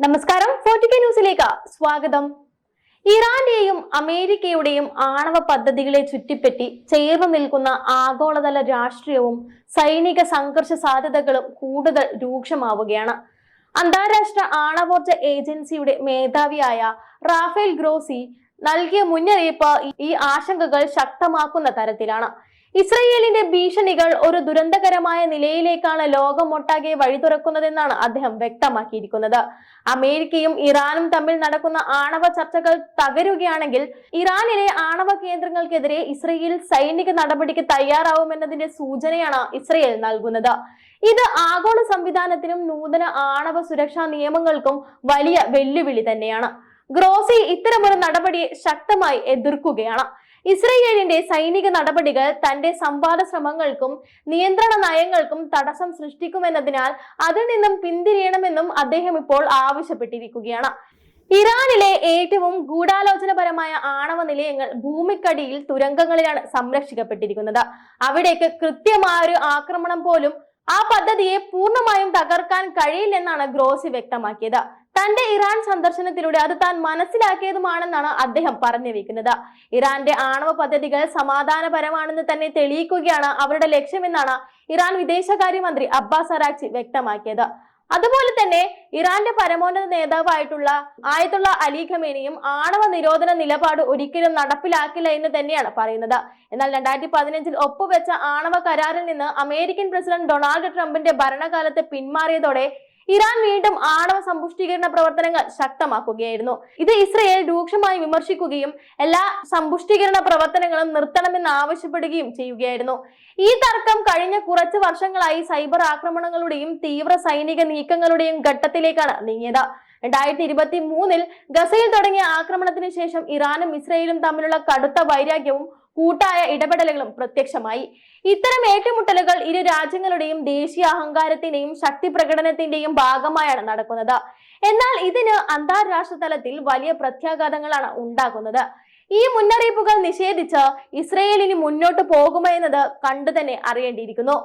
നമസ്കാരം. ഫോർട്ടിക്ക ന്യൂസിലേക്ക് സ്വാഗതം. ഇറാന്റെയും അമേരിക്കയുടെയും ആണവ പദ്ധതികളെ ചുറ്റിപ്പറ്റി ചേർന്ന് നിൽക്കുന്ന ആഗോളതല രാഷ്ട്രീയവും സൈനിക സംഘർഷ സാധ്യതകളും കൂടുതൽ രൂക്ഷമാവുകയാണ്. അന്താരാഷ്ട്ര ആണവോർജ ഏജൻസിയുടെ മേധാവിയായ റാഫേൽ ഗ്രോസി നൽകിയ മുന്നറിയിപ്പ് ഈ ആശങ്കകൾ ശക്തമാക്കുന്ന തരത്തിലാണ്. ഇസ്രയേലിന്റെ ഭീഷണികൾ ഒരു ദുരന്തകരമായ നിലയിലേക്കാണ് ലോകമൊട്ടാകെ വഴി തുറക്കുന്നതെന്നാണ് അദ്ദേഹം വ്യക്തമാക്കിയിരിക്കുന്നത്. അമേരിക്കയും ഇറാനും തമ്മിൽ നടക്കുന്ന ആണവ ചർച്ചകൾ തകരുകയാണെങ്കിൽ ഇറാനിലെ ആണവ കേന്ദ്രങ്ങൾക്കെതിരെ ഇസ്രയേൽ സൈനിക നടപടിക്ക് തയ്യാറാവുമെന്നതിന്റെ സൂചനയാണ് ഇസ്രയേൽ നൽകുന്നത്. ഇത് ആഗോള സംവിധാനത്തിനും നൂതന ആണവ സുരക്ഷാ നിയമങ്ങൾക്കും വലിയ വെല്ലുവിളി തന്നെയാണ്. ഗ്രോസി ഇത്തരമൊരു നടപടിയെ ശക്തമായി എതിർക്കുകയാണ്. ഇസ്രയേലിന്റെ സൈനിക നടപടികൾ തന്റെ സംവാദ ശ്രമങ്ങൾക്കും നിയന്ത്രണ നയങ്ങൾക്കും തടസ്സം സൃഷ്ടിക്കുമെന്നതിനാൽ അതിൽ നിന്നും പിന്തിരിയണമെന്നും അദ്ദേഹം ഇപ്പോൾ ആവശ്യപ്പെട്ടിരിക്കുകയാണ്. ഇറാനിലെ ഏറ്റവും ഗൂഢാലോചനപരമായ ആണവ നിലയങ്ങൾ ഭൂമിക്കടിയിൽ തുരങ്കങ്ങളിലാണ് സംരക്ഷിക്കപ്പെട്ടിരിക്കുന്നത്. അവിടേക്ക് കൃത്യമായ ഒരു ആക്രമണം പോലും ആ പദ്ധതിയെ പൂർണമായും തകർക്കാൻ കഴിയില്ലെന്നാണ് ഗ്രോസി വ്യക്തമാക്കിയത്. തന്റെ ഇറാൻ സന്ദർശനത്തിലൂടെ അത് താൻ മനസ്സിലാക്കിയതുമാണെന്നാണ് അദ്ദേഹം പറഞ്ഞു വെക്കുന്നത് ഇറാന്റെ ആണവ പദ്ധതികൾ സമാധാനപരമാണെന്ന് തന്നെ തെളിയിക്കുകയാണ് അവരുടെ ലക്ഷ്യമെന്നാണ് ഇറാൻ വിദേശകാര്യമന്ത്രി അബ്ബാസ് അറാക്ചി വ്യക്തമാക്കിയത്. അതുപോലെ തന്നെ ഇറാന്റെ പരമോന്നത നേതാവായിട്ടുള്ള ആയത്തുള്ള അലി ഖമേനിയും ആണവ നിരോധന നിലപാട് ഒരിക്കലും നടപ്പിലാക്കില്ല എന്ന് തന്നെയാണ് പറയുന്നത്. എന്നാൽ രണ്ടായിരത്തി പതിനഞ്ചിൽ ഒപ്പുവെച്ച ആണവ കരാറിൽ നിന്ന് അമേരിക്കൻ പ്രസിഡന്റ് ഡൊണാൾഡ് ട്രംപിന്റെ ഭരണകാലത്ത് പിന്മാറിയതോടെ ഇറാൻ വീണ്ടും ആണവ സമ്പുഷ്ടീകരണ പ്രവർത്തനങ്ങൾ ശക്തമാക്കുകയായിരുന്നു. ഇത് ഇസ്രയേൽ രൂക്ഷമായി വിമർശിക്കുകയും എല്ലാ സമ്പുഷ്ടീകരണ പ്രവർത്തനങ്ങളും നിർത്തണമെന്ന് ആവശ്യപ്പെടുകയും ചെയ്യുകയായിരുന്നു. ഈ തർക്കം കഴിഞ്ഞ കുറച്ച് വർഷങ്ങളായി സൈബർ ആക്രമണങ്ങളുടെയും തീവ്ര സൈനിക നീക്കങ്ങളുടെയും ഘട്ടത്തിലേക്കാണ് നീങ്ങിയത്. രണ്ടായിരത്തി ഇരുപത്തി മൂന്നിൽ ഗസയിൽ തുടങ്ങിയ ആക്രമണത്തിന് ശേഷം ഇറാനും ഇസ്രയേലും തമ്മിലുള്ള കടുത്ത വൈരാഗ്യവും കൂട്ടായ ഇടപെടലുകളും പ്രത്യക്ഷമായി. ഇത്തരം ഏറ്റുമുട്ടലുകൾ ഇരു രാജ്യങ്ങളുടെയും ദേശീയ അഹങ്കാരത്തിന്റെയും ശക്തി പ്രകടനത്തിന്റെയും ഭാഗമായാണ് നടക്കുന്നത്. എന്നാൽ ഇതിന് അന്താരാഷ്ട്ര തലത്തിൽ വലിയ പ്രത്യാഘാതങ്ങളാണ് ഉണ്ടാകുന്നത്. ഈ മുന്നറിയിപ്പുകൾ നിഷേധിച്ച് ഇസ്രയേലിന് മുന്നോട്ട് പോകുമോ എന്നത് കണ്ടു തന്നെ അറിയേണ്ടിയിരിക്കുന്നു.